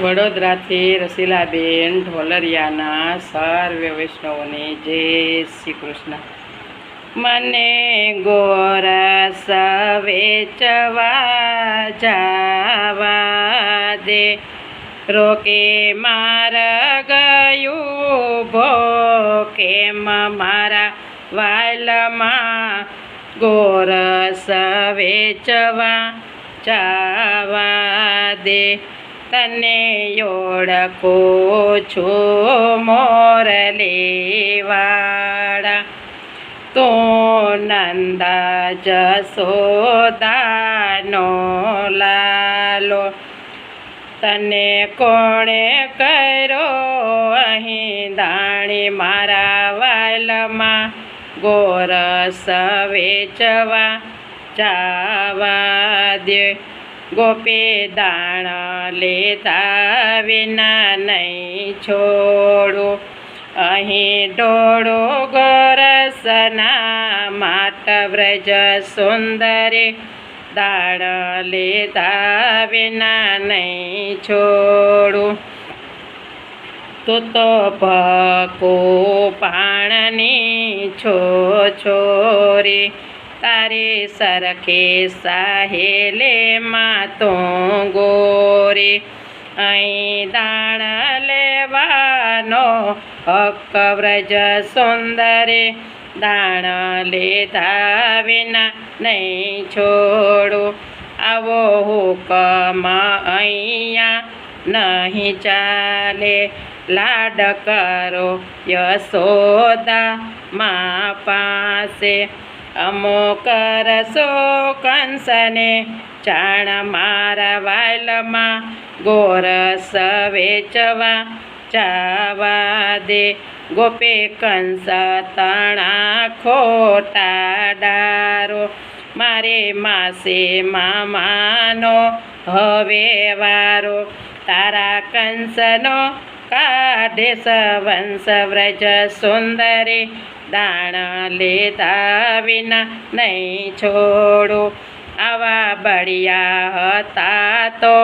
વડોદરાથી રસીલાબેન ઢોલરિયાના સર્વ વૈષ્ણવોને જય શ્રી કૃષ્ણ. મને ગોરસ વેચવા જવા દે. રોકે માર ગયું ભો કેમ મારા વાલમાં. ગોરસ વેચવા જવા દે. તને ઓળખો છો મોરલીવાળા તો નંદ જસોદાનો લાલો. તને કોણે કરો અહીં દાણી મારા વાલમાં? ગોરસ વેચવા જાવા દે ગોપે દાણ લેતા વિના નહીં છોડો. અહીં ડોળો ગોરસના માત વ્રજ સુંદરે. દાણ લેતા વિના નહીં છોડું. તું તો પકો પાણની છો છોરી. તારી સરખે સાહેલે માતો ગોરી. અહીં દાણ લેવાનો હક વ્રજ સુંદરે. દાણ લેતા વિના નહીં છોડું. આવો હુકમ અહીંયા નહીં ચાલે. લાડ કરો યશોદા મા પાસે. અમુક રસો કંસને ચાણ મારા વાલમાં ગોરસ વેચવા જાવા દે. ગોપે કંસ તણા ખોટા ડારો. મારે માસે મામાનો હવે વારો. તારા કંસનો કાઢે સવંશ વ્રજ સુંદરે દાણ લેતા વિના નહીં છોડો આવા બળિયા હતા તો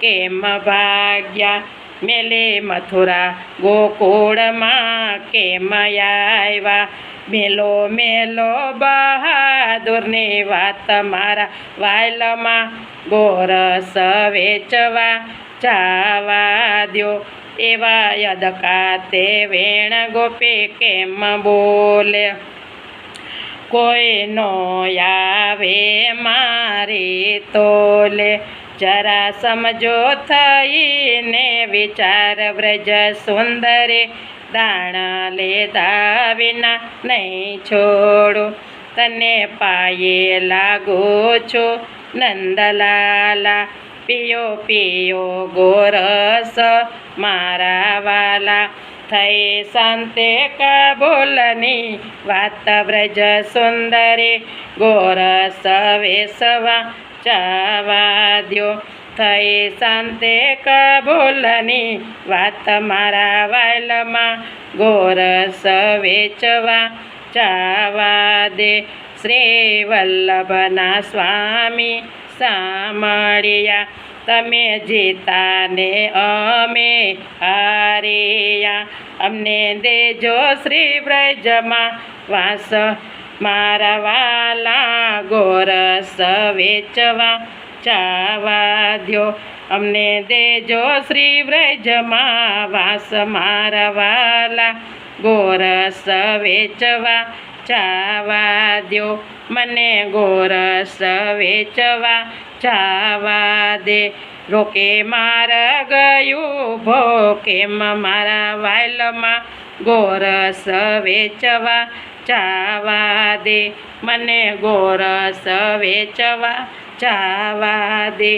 કેમ ભાગ્યા મેલે મથુરા ગોકુળમાં કેમ આવ્યા મેલો મેલો બહાદુરની વાત મારા વાયલમાં ગોરસ વેચવા જાવા દ્યો એવા યદ કાતે વેણ ગોપે કેમ બોલે? કોઈ નો આવે મારી તોલે. જરા સમજો થઈને વિચાર વ્રજ સુંદરે દાણ લેતા વિના નહીં છોડો. તને પાયે લાગો છો નંદલાલા. પિયો પિયો ગોરસ, મારા વાલા. થઈ સંતે કબૂલની વાત વ્રજ સુંદરી. ગોરસ વેસવા જવા દ્યો. થઈ સંતે કબૂલની વાત મારા વાલમાં. ગોરસ વેચવા જવા દે. શ્રી વલ્લભના સ્વામી સામળિયા તમે જીતાને અમે હારિયા. અમને દેજો શ્રી બ્રજમાં વાસ. મારા વાલા ગોરસ વેચવા ચાવા દ્યો. અમને દેજો શ્રી વ્રજમાં વાસ. મારા વાલા ગોરસ વેચવા જાવા દો મને ગોરસ વેચવા જાવા દે રોકે માર ગયું ભો કેમ મારા વાલમાં ગોરસ વેચવા જાવા દે મને ગોરસ વેચવા જાવા દે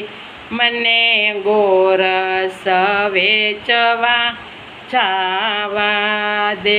મને ગોરસ વેચવા ચાવા દે